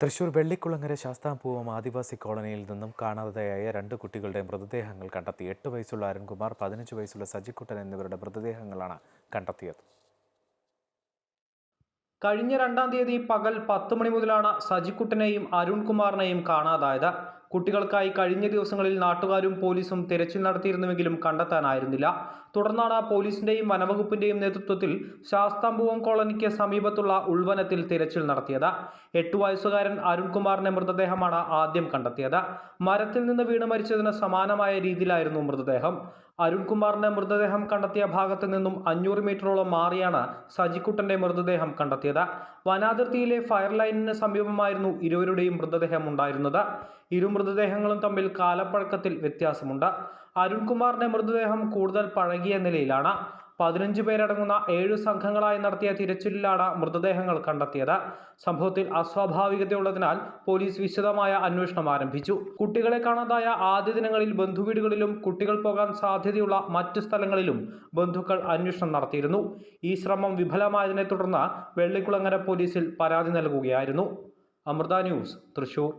തൃശൂർ വെള്ളിക്കുളങ്ങര ശാസ്താംപൂവം ആദിവാസി കോളനിയിൽ നിന്നും കാണാതെയായ രണ്ട് കുട്ടികളുടെ മൃതദേഹങ്ങൾ കണ്ടെത്തി. എട്ട് വയസ്സുള്ള അരുൺകുമാർ പതിനഞ്ച് വയസ്സുള്ള സജിക്കുട്ടൻ എന്നിവരുടെ മൃതദേഹങ്ങളാണ് കണ്ടെത്തിയത്. കഴിഞ്ഞ രണ്ടാം തീയതി പകൽ പത്ത് മണി മുതലാണ് സജിക്കുട്ടനെയും അരുൺകുമാറിനെയും കാണാതായത്. കുട്ടികൾക്കായി കഴിഞ്ഞ ദിവസങ്ങളിൽ നാട്ടുകാരും പോലീസും തിരച്ചിൽ നടത്തിയിരുന്നുവെങ്കിലും കണ്ടെത്താനായിരുന്നില്ല. തുടർന്നാണ് പോലീസിന്റെയും വനവകുപ്പിന്റെയും നേതൃത്വത്തിൽ ശാസ്താംബുവം കോളനിക്ക് സമീപത്തുള്ള ഉൾവനത്തിൽ തിരച്ചിൽ നടത്തിയത്. എട്ടു വയസ്സുകാരൻ അരുൺകുമാറിന്റെ മൃതദേഹമാണ് ആദ്യം കണ്ടെത്തിയത്. മരത്തിൽ നിന്ന് വീണ് മരിച്ചതിന് സമാനമായ രീതിയിലായിരുന്നു മൃതദേഹം. അരുൺകുമാറിന്റെ മൃതദേഹം കണ്ടെത്തിയ ഭാഗത്ത് നിന്നും അഞ്ഞൂറ് മീറ്ററോളം മാറിയാണ് സജിക്കുട്ടന്റെ മൃതദേഹം കണ്ടെത്തിയത്. വനാതിർത്തിയിലെ ഫയർ ലൈനിന് സമീപമായിരുന്നു ഇരുവരുടെയും മൃതദേഹം ഉണ്ടായിരുന്നത്. ഇരു മൃതദേഹങ്ങളും തമ്മിൽ കാലപ്പഴക്കത്തിൽ വ്യത്യാസമുണ്ട്. അരുൺകുമാറിന്റെ മൃതദേഹം കൂടുതൽ പഴകിയ നിലയിലാണ്. പതിനഞ്ച് പേരടങ്ങുന്ന ഏഴു സംഘങ്ങളായി നടത്തിയ തിരച്ചിലിലാണ് മൃതദേഹങ്ങൾ കണ്ടെത്തിയത്. സംഭവത്തിൽ അസ്വാഭാവികതയുള്ളതിനാൽ പോലീസ് വിശദമായ അന്വേഷണം ആരംഭിച്ചു. കുട്ടികളെ കാണാതായ ആദ്യ ദിനങ്ങളിൽ ബന്ധുവീടുകളിലും കുട്ടികൾ പോകാൻ സാധ്യതയുള്ള മറ്റു സ്ഥലങ്ങളിലും ബന്ധുക്കൾ അന്വേഷണം നടത്തിയിരുന്നു. ഈ ശ്രമം വിഫലമായതിനെ തുടർന്ന് വെള്ളിക്കുളങ്ങര പോലീസിൽ പരാതി നൽകുകയായിരുന്നു. അമൃത ന്യൂസ് തൃശൂർ.